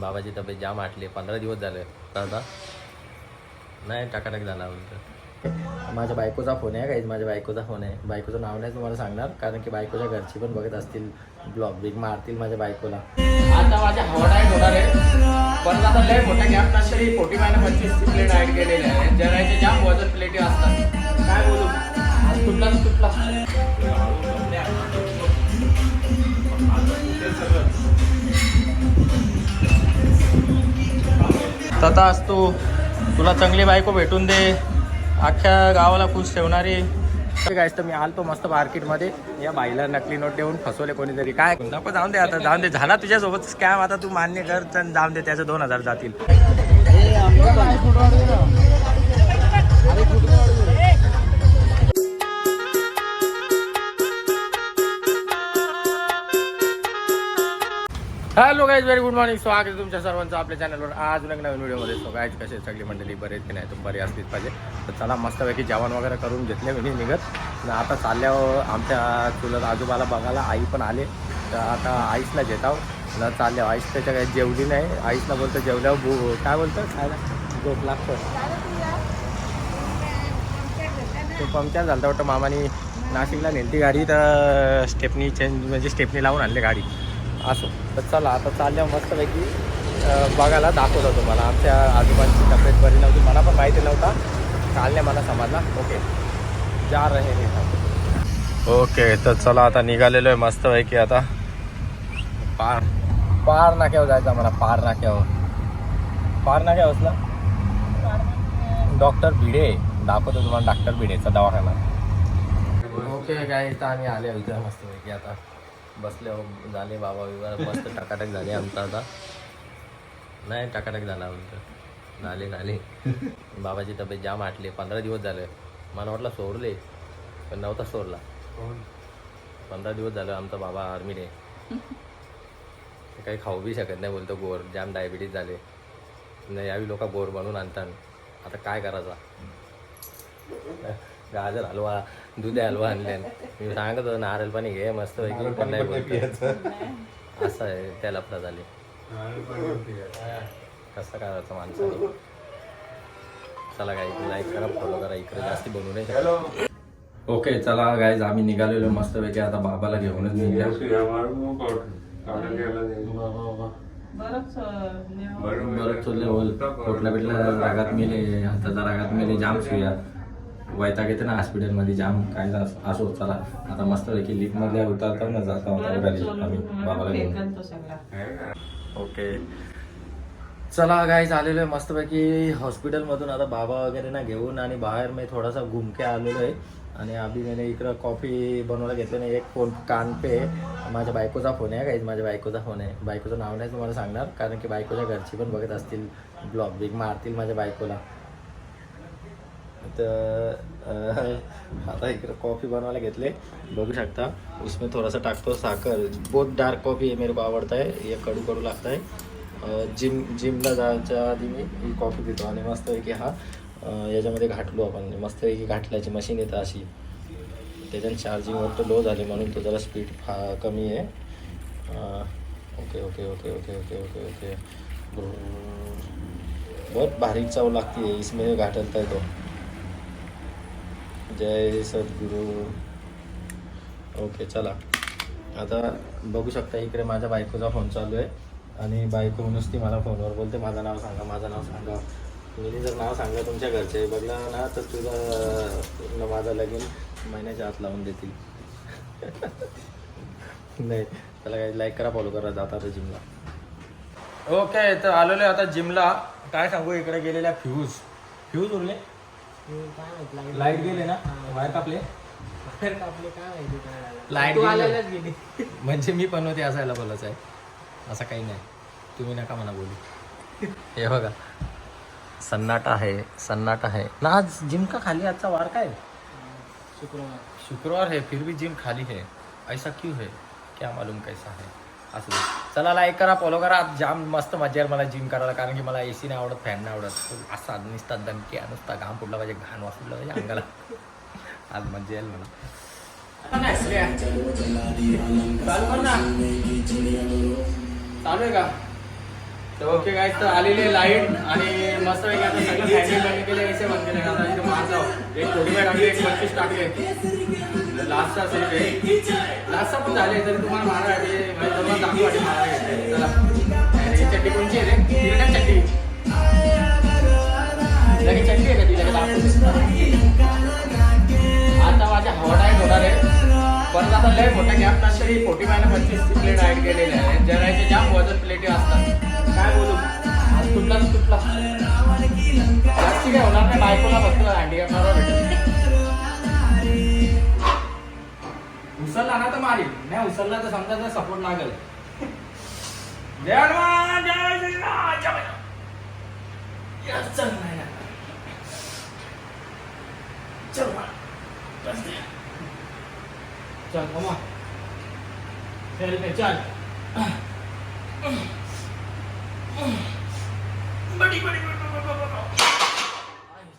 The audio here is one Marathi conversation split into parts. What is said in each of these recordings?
बाबाची तब्येत जाम आटली. पंधरा दिवस झाले. दादा. नाही टाकाटाक झाला बोलतो माझ्या बायकोचा फोन आहे काहीच माझ्या बायकोचा फोन आहे. बायकोचं नाव नाही तुम्हाला सांगणार कारण की बायकोच्या घरची पण बघत असतील ब्लॉग बिग मारतील माझ्या बायकोला. आता माझ्या हवा डायट होणार आहे पण आता लय मोठ्या गॅप नंतर फोर्टी फाय पंचवीस प्लेट ॲड केलेल्या आहेत जरायचे जाम वजन प्लेटी असतात. काय बोलू? तुटला तुटला. तथा असतो तुला चांगली बायको भेटून दे. अख्ख्या गावाला खुश ठेवणारी. काय तर मी आलतो मस्त मार्केटमध्ये. या बाईला नकली नोट देऊन फसवले कोणीतरी. काय? नको जाऊन दे आता जाऊन दे. झाला तुझ्यासोबत स्कॅम आता तू मान्य कर तर जाऊन दे त्याचे दोन हजार जातील. Hello guys very good morning स्वागत आहे तुमच्या सर्वांचं आपल्या चॅनलवर आज एक नवीन व्हिडिओमध्ये सो गाईज कसे सगळी मंडळी? बरेच की नाही? तुम बरी असलीच पाहिजे. तर चला मस्तपैकी जेवण वगैरे करून घेतले मी निघत. आता चालल्यावर आमच्या चुलत आजोबाला बघायला आई पण आले. तर आता आईसला घेत आहोत चालल्यावर आईस त्याच्या काही जेवली नाही. आईसला बोलतं जेवल्यावर बू काय बोलतं? खायला. झोप लागतं. तो पंक्चर झालं वाटतं. मामानी नाशिकला नेलती गाडी. तर स्टेपनी चेंज म्हणजे स्टेपनी लावून आणली गाडी. असो. तर चला आता चालल्या मस्तपैकी. बघायला दाखवतो तुम्हाला. आमच्या आजोबांची तब्येत बरी नव्हती मला पण माहिती नव्हता. चालल्या मला समजला. ओके. जा रहे हे. ओके तर चला आता निघालेलो आहे मस्तपैकी आता. पार पार नाक्यावर जायचं मला पार नाक्यावर पार नाक्यावरच ना डॉक्टर भिडे. दाखवतो तुम्हाला डॉक्टर भिडेचा दवाखाना. ओके काय तर आम्ही आले होते मस्तपैकी आता. बसले हो, झाले बाबा बिबा मस्त टाकाटक झाले आमचा आता. नाही टाकाटक झाला आमचं. झाले झाले. बाबाची तब्येत जाम आटली पंधरा दिवस झाले. मला वाटलं सोडले पण नव्हता सोडला. पंधरा दिवस झालं आमचा बाबा आर्मीने. ते काही खाऊ बी शकत नाही बोलतो गोर जाम डायबिटीज झाले. नाही यावी लोक गोर बनवून आणतात. आता काय करायचा? गाजर हलवा दूध हलवा आणले मी सांगत होतो नारळ पाणी घे मस्त पैकी पण नाही बोलतो. असं आहे त्या लफडा झाले. कसं करायचं माणसाने? चला काय लाईक करा फॉलो करा इकडे जास्ती बनवू शकत. ओके चला गाईज आम्ही निघालेलो मस्त पैकी आता बाबाला घेऊनच निघल्या बरं चुरले बोल कुठल्या बिटल्या रागात मेले हाताच्या रागात मेले जाम सुया. वैताग येते ना हॉस्पिटलमध्ये जाम काय असो चला. आता मस्त पैकी लिफ्टमध्ये उतरता ना जाता होता आम्ही बाबाला घेऊन. ओके. चला गाईज आलेलो आहे मस्तपैकी हॉस्पिटलमधून आता बाबा वगैरे ना घेऊन आणि बाहेर मी थोडासा घुमके आलेलो आहे. आणि अभि मैंने इकडं कॉफी बनवायला घेतलं नाही एक फोन कान पे माझ्या बायकोचा फोन आहे गाईज माझ्या बायकोचा फोन आहे. बायकोचं नाव नाही तुम्हाला सांगणार कारण की बायकोच्या घरची पण बघत असतील ब्लॉग बिग मारतील माझ्या बायकोला. तर आता इकडं कॉफी बनवायला घेतले. बघू शकता. उसमें थोड़ा सा टाकतो साखर. बहुत डार्क कॉफी आहे मेरे को आवडता आहे हे कडू कडू लागत आहे जिम जिमला जायच्या आधी मी ही कॉफी पितो आणि मस्तपैकी हा याच्यामध्ये घाटलो आपण. मस्तपैकी घाटल्याची मशीन येतं अशी. त्याच्यानं चार्जिंग वाटतं लो झाली म्हणून तो जरा स्पीड फा कमी आहे. Okay okay okay okay okay okay okay बहुत भारी चव लागते इसमें घाटलता है तो. जय सद्गुरू. ओके चला. आता बघू शकता इकडे माझ्या बायकोचा फोन चालू आहे. आणि बायको नुसती मला फोनवर बोलते. माझं नाव सांगा माझं नाव सांगा. मी जर नाव सांगलं तुमच्या घरचे बघलं ना तर तुझं पूर्ण माझं लगीन महिन्याच्या आत लावून देतील. नाही त्याला काही लाईक करा फॉलो करा जाता आता जिमला ओके तर आलेलो आहे आता जिमला काय सांगू इकडे गेलेल्या फ्यूज. फ्यूज उरले? लाइट गेले. ना? वायर कापले? लाइट गेली. म्हणजे मी पण होते असायला बोलायच आहे. असं काही नाही. तुम्ही नका म्हणा बोलू. हे बघा. सन्नाटा आहे सन्नाटा आहे. ना आज जिम का खाली? आजचा वार काय? शुक्रवार. शुक्रवार है फिर भी जिम खाली है. ऐसा क्यों है? क्या मालूम कैसा है? असं. चला लाईक करा फॉलो करा. आज जाम मस्त मजा येईल मला जिम करायला कारण की मला ए सी नाही आवडत फॅन नाही आवडत. असा नुसता दमकी नुसता घाम फुटला पाहिजे घाण वाचलं पाहिजे अंगाला. आज मजा येईल मला. चालू आहे का? तर ओके काय तर आलेली लाइट आणि मस्त पैकी आता सगळं बंद केले कसे बंद केले माझा एक कोटी टाकले एक पंचवीस टाकले. लास्टचा असेल आहे लास्टचा पण झाले तरी तुम्हाला मारा आहे म्हणजे तुम्हाला दाखवू वाटेल मारा घेतले चला. अरे, कोणची आहे रे? तिला काय चड्डी. लगे चड्डी आहे का ती? लगे आता माझ्या हवा टाईट होणार आहे. परत आता लय मोठा गॅप नंतर फोर्टी फाय पंचवीस प्लेट ऍड केलेल्या आहेत जरायचे जाम वजन प्लेटी असतात. काय बोलू? तुटला तुटला. जास्ती काय होणार नाही. बायकोला फक्त हँडिकॅप भेटत उचलला ना तर मारील नाही उचलला तर समजा सपोर्ट लागेल. जय हनुमान जय श्रीराम जय चल नाही चल चल चल पे चल. बड़ी बड़ी बड़ी बड़ी बड़ी.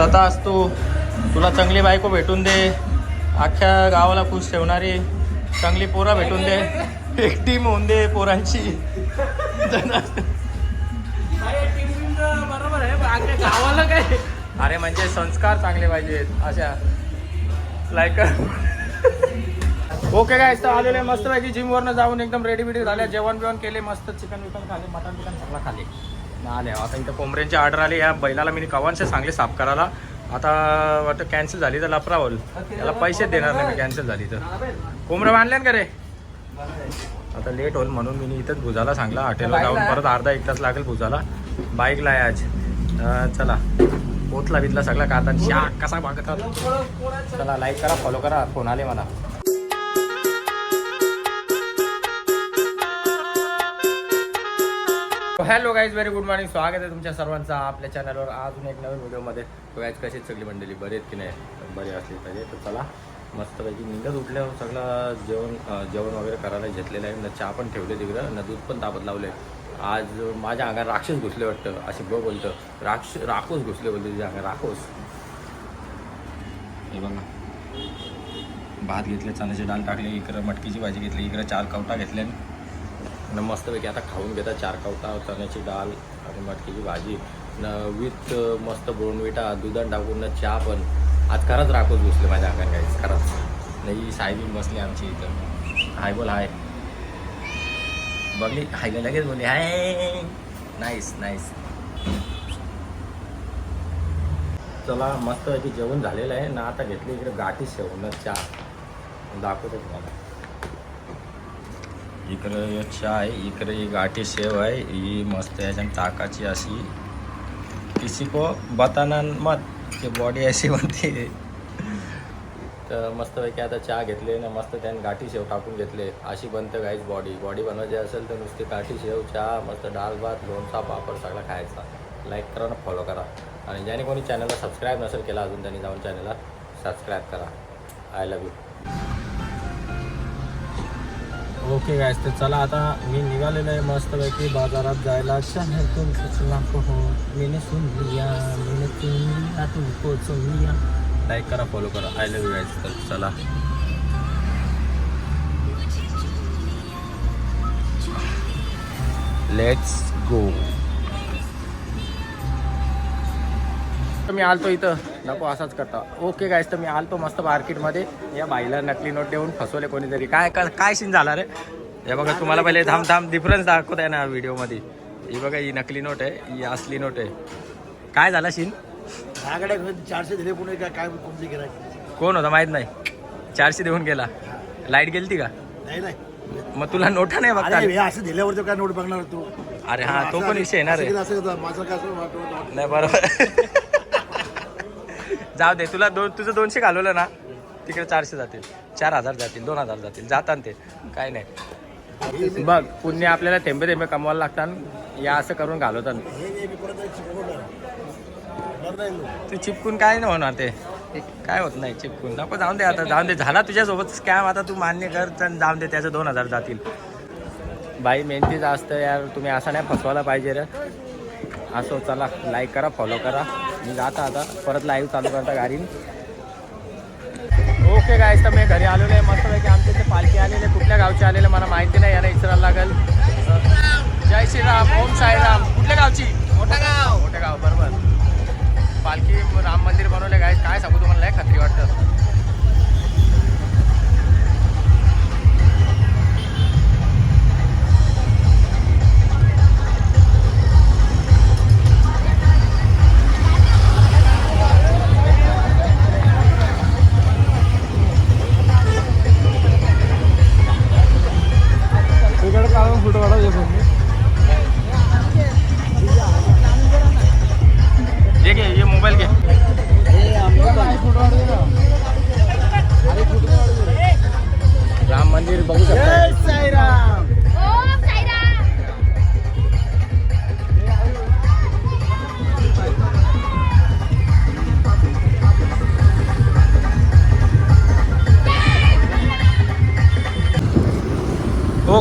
तथा असतो. तुला चांगली बायको भेटून दे. अख्ख्या गावाला खुश ठेवणारी चांगली पोरं भेटून दे. एक टीम होऊन दे पोरांची. बरोबर आहे गावाला काय अरे म्हणजे संस्कार चांगले पाहिजेत अशा. लाईक ओके काय तर आलेले मस्त पैकी जिमवरनं जाऊन एकदम रेडी बिडी झाल्या. जेवण बिवण केले मस्त चिकन विकन खाले मटन बिकन सगळं खाले. ना आले आता इथं कोंबड्यांची ऑर्डर आली. या बैलाला मी कवांचे सांगले साफ करायला. आता वाटतं कॅन्सल झाली तर लपरा होईल त्याला पैसे देणार नाही मी कॅन्सल झाली तर. कोंबड्या बांधल्यान का रे? आता लेट होईल म्हणून मी इथंच भुजाला सांगला. हॉटेलला जाऊन परत अर्धा एक तास लागेल भुजाला. बाईकला आहे आज. चला. पोतला बितला सगळा काता शाक कसा बघतात चला लाईक करा फॉलो करा. फोन आले मला. Hello guys very good morning. स्वागत आहे तुमच्या सर्वांचा आपल्या चॅनलवर. अजून एक नवीन व्हिडिओमध्ये. गाईज कशी सगळी मंडळी? बरी आहेत की नाही? बरी असली पाहिजे. तर चला मस्तपैकी निघत उठल्यावर सगळं जेवण जेवण वगैरे करायला घेतलेलं आहे. न चहा पण ठेवले तिकडं. न दूध पण तापत लावले आज माझ्या अंगात राक्षस घुसले वाटतं. असे ब बोलतं. राक्ष राखोस घुसले बोलतो तुझ्या अंगात. राखोस हे बघा. भात घेतले चण्याची डाळ टाकली इकडं मटकीची भाजी घेतली इकडं चार कवटा घेतल्या न मस्तपैकी आता खाऊन घेता चार कवता चण्याची डाळ आणि मटकीची भाजी न विथ मस्त बोनविटा दुधात टाकून न चहा पण. आज खरंच राखोच घुसले माझ्या अंगात काहीच खरंच. नाही सायबीन बसली आमची इथं. हाय बोल हाय. बघली? हाय लगेच बोलली? हाय. नाईस नाईस चला मस्त जेवण झालेलं आहे. ना आता घेतली इकडे गाठी शेव चहा. दाखवतो तुम्हाला. इकडे चहा आहे इकडे एक गाठी शेव आहे ही मस्त याच्यात ताकाची अशी किसी को बताना मत की बॉडी अशी म्हणते तर मस्तपैकी आता चहा घेतले ना मस्त त्याने गाठी शेव टाकून घेतले. अशी बनतं गाईच बॉडी बॉडी बनवायची असेल तर नुसती गाठी शेव चहा मस्त डाल भात लोणचा पापड सगळा खायचा. लाईक करा ना फॉलो करा. आणि ज्याने कोणी चॅनलला सबस्क्राईब नसेल केला अजून त्यांनी जाऊन चॅनलला सबस्क्राईब करा. I love you okay guys तर चला आता मी निघालेलो आहे मस्तपैकी बाजारात जायला. शहरातून सुचना हो मीने सुन लिया मीने सुन लिया तुमको सुन लिया. लाईक करा फॉलो करा. आय लव्ह गायस तर चला. लेट्स गो मी आलतो इथं. नको असाच करता. ओके गायस तर मी आलतो मस्त मार्केटमध्ये. या बाईला नकली नोट देऊन फसवले कोणीतरी. काय काय सीन झाला रे? हे बघा तुम्हाला पहिले थांब थांब डिफरन्स दाखवत आहे ना व्हिडिओमध्ये. ही बघा ही नकली नोट आहे ही असली नोट आहे. काय झाला सीन माझ्याकडे चारशे दिले पुणे काय काय कोणते कोण होता माहीत नाही. चारशे देऊन गेला. लाइट गेलती का? नाही नाही. मग तुला नोटा नाही बघता? अरे हे असं दिल्यावर काय नोट बघणार तू? अरे हा तो पण विषय येणार आहे माझं काय नाही बरोबर. जाऊ दे तुला दोन तुझं दोनशे घालवलं ना तिकडे चारशे जातील. चार हजार जातील दोन हजार जातील. जातात ते. काय नाही. बघ पुण्य आपल्याला थेंबे थेंबे कमवायला लागतात. या असं करून घालवतात. तू चिपकून काय नाही होणार ते. काय होत नाही चिपकून. नको जाऊन दे आता जाऊन दे. झाला तुझ्यासोबत स्कॅम आता तू मान्य कर तर जाऊन दे त्याचं दोन हजार जातील. बाई मेहनतीच असतं यार तुम्ही असं नाही फसवायला पाहिजे रे. असो चला लाईक करा फॉलो करा. मी जाता आता. परत लाईव्ह चालू करता गाडी ओके गायस तर मी घरी आलेलो आहे. मस्तपैकी आमच्या इथे पालखी आलेले कुठल्या गावचे आलेले मला माहिती नाही. याला विचारायला लागेल. जय श्रीराम. ओम साईराम. कुठल्या गावची? मोठा गाव. मोठे गाव बरोबर. पालखी राम मंदिर बनवले काय काय सांगू तुम्हाला? खात्री वाटतं.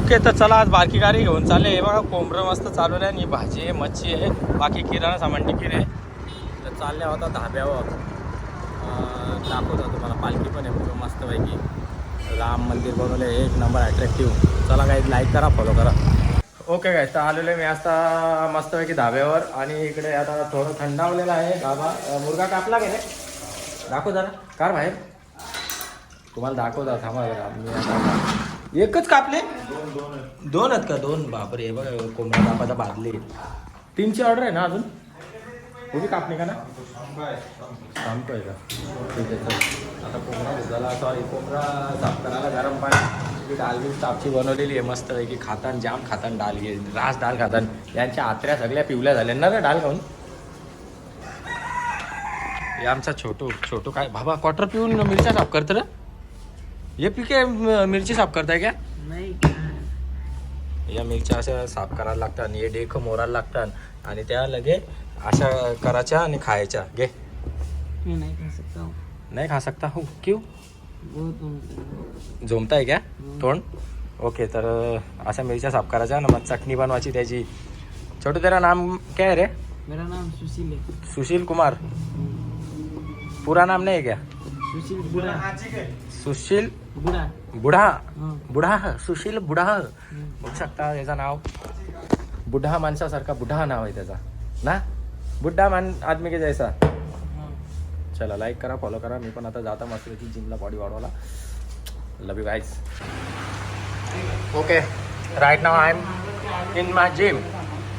ओके तर चला आज बारकी गाडी घेऊन चालले. हे बघा कोंबरं मस्त चालू आहे आणि भाजी आहे मच्छी आहे बाकी किराणा सामान टिकीर आहे. तर चालल्या होता धाब्यावर. अं, दाखवतो तुम्हाला पालखी पण आहे मस्तपैकी. राम मंदिर बनवलं आहे एक नंबर अट्रॅक्टिव्ह चला काही लाईक करा फॉलो करा. ओके काय तर आलेलो आहे मी आता मस्तपैकी धाब्यावर. आणि इकडे आता थोडं थंडावलेलं आहे धाबा मुर्गा कापला गेले दाखव जरा. कार बाहेर. तुम्हाला दाखवता थांबा जरा. मी एकच कापले? दोन आहेत. का? दोन? बापरे बघा कोंबडा कापाचा बादली तीनची ऑर्डर आहे ना अजून? उभी कापली का ना. थांबतोय का? ठीक आहे चल. आता कोंबडा झाला सॉरी कोंबडा साफ करायला गरम पाणी. डाल बी सापची बनवलेली आहे मस्त की खातान जाम खातान डाल घे रास डाल खातान. यांच्या आत्र्या सगळ्या पिवल्या झाल्या ना रे डाल खाऊन? हे आमचा छोटू छोटू काय? बाबा क्वार्टर पिऊन मिरच्या साफ करतं रे? हे पिके मिरची साफ करताय का? या मिरच्या अशा साफ करायला लागतात आणि हे डेख मोरायला लागतात. आणि त्या लगे अशा करायच्या आणि खायच्या. घे. मैं नहीं खा सकता हूँ. नाही खा सकता हो क्यू? वो तुम झोमताय क्या तोंड? ओके तर अशा मिरच्या साफ करायच्या ना मग चटणी बनवायची त्याची. छोटू तेरा नाम क्या है रे? मेरा नाम सुशील है सुशील कुमार. पूरा नाम नहीं है क्या? सुशील बुढ़ा. सुशील बुढ़ा. बुढा. बुढा. सुशील बुढा. बघू शकता त्याचं नाव. बुढा माणसासारखा बुढा नाव आहे त्याचा. ना? बुड्ढा मान आदमी के जैसा. हाँ चला लाईक करा फॉलो करा. मी पण आता जाता मस्त की जिमला बॉडी वाढवायला. Love you guys okay right now I am in my gym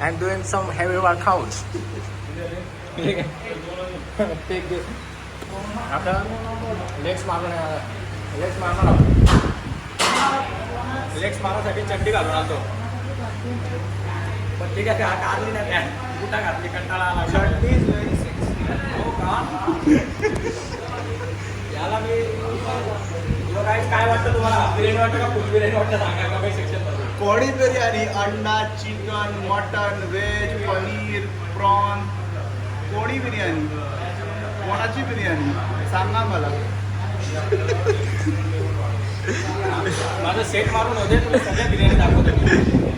I am doing some heavy workouts आता लेग्स मारून लेग्स मारणार लेग्स मारण्यासाठी चड्डी घालून आलतो. पण ठीक आहे का काढली नाही त्या कुठं घातली? कंटाळा आला. हो का? याला मी काय वाटतं तुम्हाला? बिर्याणी वाटतं का फुल बिर्याणी वाटतं? सांगा कमेंट सेक्शनमध्ये? कोळी बिर्याणी अंडा chicken mutton veg paneer prawn Koli biryani. कोणाची बिर्याणी? सांगा मला. माझं सेट मारून होते सगळ्या बिर्याणी दाखवतो.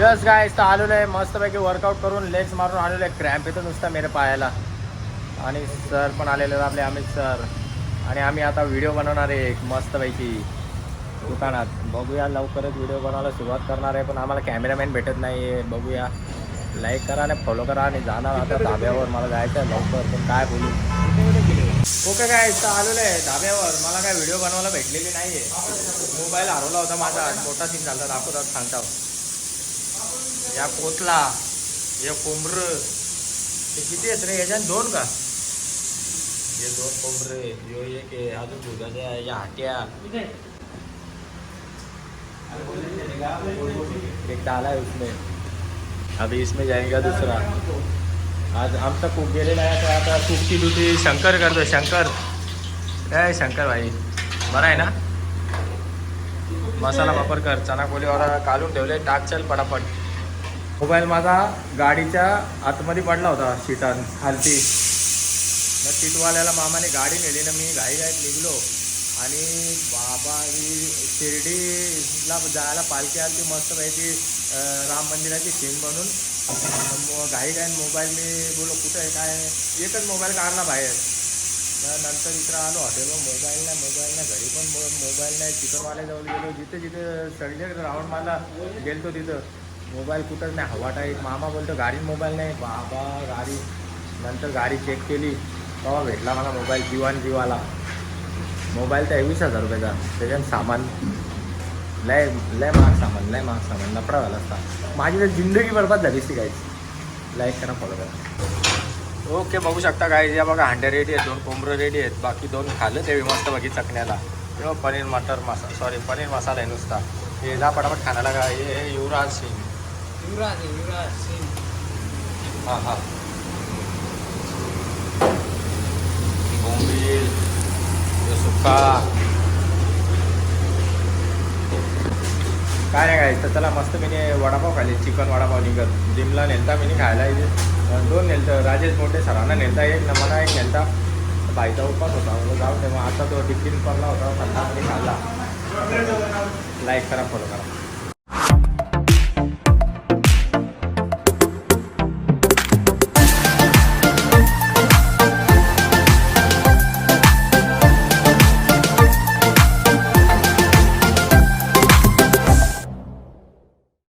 यस काय तर आलेलो आहे. मस्तपैकी वर्कआउट करून लेग्स मारून आलेलो आहे. क्रॅम्प येतो नुसता मेरे पायाला. आणि सर पण आलेले आहेत आपले अमित सर आणि आम्ही आता व्हिडिओ बनवणार आहे एक मस्तपैकी दुकानात. बघूया लवकरच व्हिडिओ बनवायला सुरुवात करणार आहे पण आम्हाला कॅमेरामॅन भेटत नाही आहे बघूया. लाईक करा आणि फॉलो करा आणि जाणार आता धाब्यावर. मला जायचं आहे लवकर पण काय बोलू. ओके काय तर आलेलं आहे धाब्यावर. मला काय व्हिडिओ बनवायला भेटलेली नाही आहे मोबाईल हरवला होता माझा. मोठा सीन झाला. दाखवतात सांगता या कोतला हे कोंबर हे किती आहेत रे? याच्यात दोन का? ये दोन कोंबरे यो एक आहे अजून दुधाच्या या हाट्या. एक डाला है उसमें. अभी इसमें जाएगा दूसरा. आज आमचा कुक गेलेला आहे तर आता कुकची ड्युटी शंकर करतो शंकर. काय शंकर भाई बरं आहे ना? मसाला वापर कर चना कोलीवर काढून ठेवले टाक चल पटापट. मोबाईल माझा गाडीच्या आतमध्ये पडला होता सीटात खालती. मग सीटवाल्याला मामाने गाडी नेली ना मी घाई घाईत निघलो. आणि बाबा ही शिर्डीला जायला पालखी आली मस्तपैकी पाहिजे राम मंदिराची सीन बनून. मग घाई घाईन मोबाईल मी बोलो कुठं आहे? काय एकच मोबाईल काढला बाहेर. नंतर इकडं आलो हॉटेलवर. मोबाईल नाही मोबाईल नाही. घरी पण मो- मोबाईल नाही. चिकनवाल्याजवळ गेलो. जिथे जिथे सगळे राऊंड मला गेलतो तिथं. मोबाईल कुठंच नाही. हवा टाईट मामा बोलतो गाडीत मोबाईल नाही. बाबा गाडी. नंतर गाडी चेक केली. तेव्हा भेटला मला मोबाईल जीवान जीवाला. मोबाईल तर वीस हजार रुपयाचा. त्याच्यात सामान. लय लय महाग सामान लय महाग सामान. लफडा झाला असता. माझी तर जिंदगी बरबाद झाली असती काहीच लाईक करा फॉलो करा. ओके बघू शकता काय या बघा हांडे रेडी आहेत दोन कोंबरं रेडी आहेत. बाकी दोन खाल्लं ते मस्त बाकी चकण्याला. पनीर मटर मसाला सॉरी पनीर मसाला आहे नुसता. हे जा पटापट खाण्याला का हे हे युवराज सिंग. युवराज आहे, युवराज सिंग हां हां बोंबील सुक्का काय नाही काय तर चला मस्त मी वडापाव खाल्ले. चिकन वडापाव निघत. जिमला नेलता मी खायला इथे. अं, दोन नेलतं. राजेश मोठे सरांना नेलता एक न मला एक नेलता. बाईचा उपास होता. जाऊ दे मग. आता तो टिफिन पडला होता. खाल्ला. लाईक करा फॉलो करा.